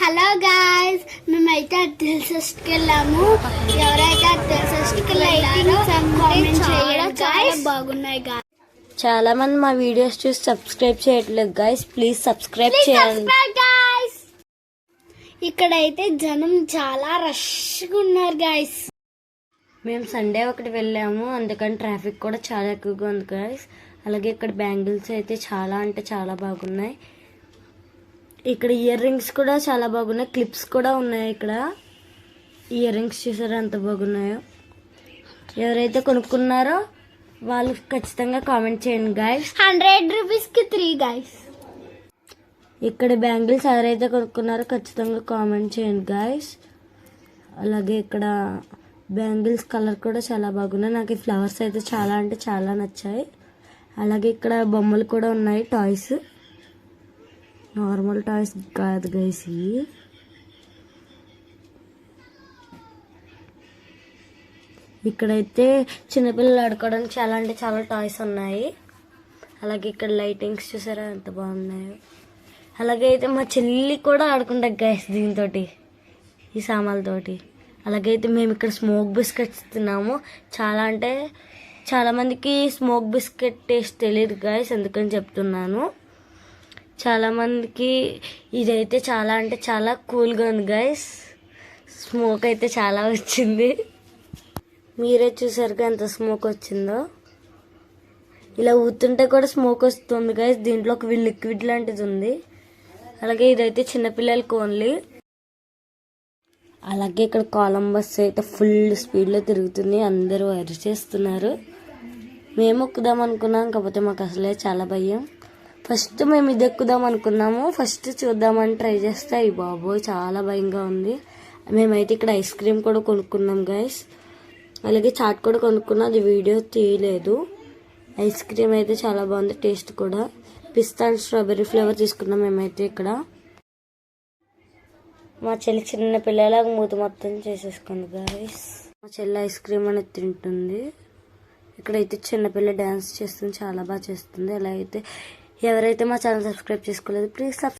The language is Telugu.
హలో గాయ్స్ మేమైతే సృష్టికి వెళ్ళాము ఎవరైతే వెళ్ళారో చాలా బాగున్నాయి గాయ్స్ చాలా మంది మా వీడియోస్ చూసి సబ్స్క్రైబ్ చేయట్లేదు గైస్ ప్లీజ్ సబ్స్క్రైబ్ చేయండి. గాయ్స్ ఇక్కడైతే జనం చాలా రష్గా ఉన్నారు గాయ్స్ మేము సండే ఒకటి వెళ్ళాము. అందుకని ట్రాఫిక్ కూడా చాలా ఎక్కువగా ఉంది గైస్ అలాగే ఇక్కడ బ్యాంగిల్స్ అయితే చాలా అంటే చాలా బాగున్నాయి. ఇక్కడ ఇయర్ రింగ్స్ కూడా చాలా బాగున్నాయి. క్లిప్స్ కూడా ఉన్నాయి ఇక్కడ. ఇయర్ రింగ్స్ చూసారా ఎంత బాగున్నాయో? ఎవరైతే కొనుక్కున్నారో వాళ్ళు ఖచ్చితంగా కామెంట్ చేయండి గాయస్ హండ్రెడ్ రూపీస్కి త్రీ గాయ్స్ ఇక్కడ బ్యాంగిల్స్ ఎవరైతే కొనుక్కున్నారో ఖచ్చితంగా కామెంట్ చేయండి గాయస్ అలాగే ఇక్కడ బ్యాంగిల్స్ కలర్ కూడా చాలా బాగున్నాయి. నాకు ఈ ఫ్లవర్స్ అయితే చాలా అంటే చాలా నచ్చాయి. అలాగే ఇక్కడ బొమ్మలు కూడా ఉన్నాయి టాయ్స్. నార్మల్ టాయ్స్ కాదు గైస్ ఇవి ఇక్కడైతే చిన్నపిల్లలు ఆడుకోవడానికి చాలా అంటే చాలా టాయ్స్ ఉన్నాయి. అలాగే ఇక్కడ లైటింగ్స్ చూసారా ఎంత బాగున్నాయో. అలాగే అయితే మా చెల్లి కూడా ఆడుకుంటా గైస్ దీంతో ఈ సామాన్లతోటి. అలాగే అయితే మేము ఇక్కడ స్మోక్ బిస్కెట్స్ తిన్నాము. చాలా అంటే చాలామందికి స్మోక్ బిస్కెట్ టేస్ట్ తెలియదు గైస్ అందుకని చెప్తున్నాను. చాలా మందికి ఇదైతే చాలా అంటే చాలా కూల్గా ఉంది గైస్ స్మోక్ అయితే చాలా వచ్చింది. మీరే చూసారుగా ఎంత స్మోక్ వచ్చిందో. ఇలా ఊతుంటే కూడా స్మోక్ వస్తుంది గైస్ దీంట్లో ఒక లిక్విడ్ లాంటిది ఉంది. అలాగే ఇదైతే చిన్నపిల్లలకి ఓన్లీ అలాగే ఇక్కడ కొలంబస్ అయితే ఫుల్ స్పీడ్లో తిరుగుతుంది. అందరూ అరిచేస్తున్నారు. మేము ఎక్కుదాం అనుకున్నాం కాకపోతే మాకు అసలే చాలా భయం. ఫస్ట్ మేము ఇది ఎక్కుదాం అనుకున్నాము. ఫస్ట్ చూద్దామని ట్రై చేస్తే ఈ బాబోయ్ చాలా భయంగా ఉంది. మేమైతే ఇక్కడ ఐస్ క్రీమ్ కూడా కొనుక్కున్నాం గైస్ అలాగే చాట్ కూడా కొనుక్కున్నాం అది వీడియో తీయలేదు. ఐస్ క్రీమ్ అయితే చాలా బాగుంది టేస్ట్ కూడా. పిస్తా అండ్ స్ట్రాబెర్రీ ఫ్లేవర్ తీసుకున్నాం మేమైతే ఇక్కడ. మా చెల్లి చిన్న పిల్లలాగా మూత మొత్తం చేసేసుకుంది గాయస్ మా చెల్లి ఐస్ క్రీమ్ అనేది తింటుంది. ఇక్కడైతే చిన్నపిల్ల డ్యాన్స్ చేస్తుంది చాలా బాగా చేస్తుంది. అలా అయితే ఎవరైతే మా ఛానల్ సబ్స్క్రైబ్ చేసుకోలేదు ప్లీజ్ సబ్స్క్రైబ్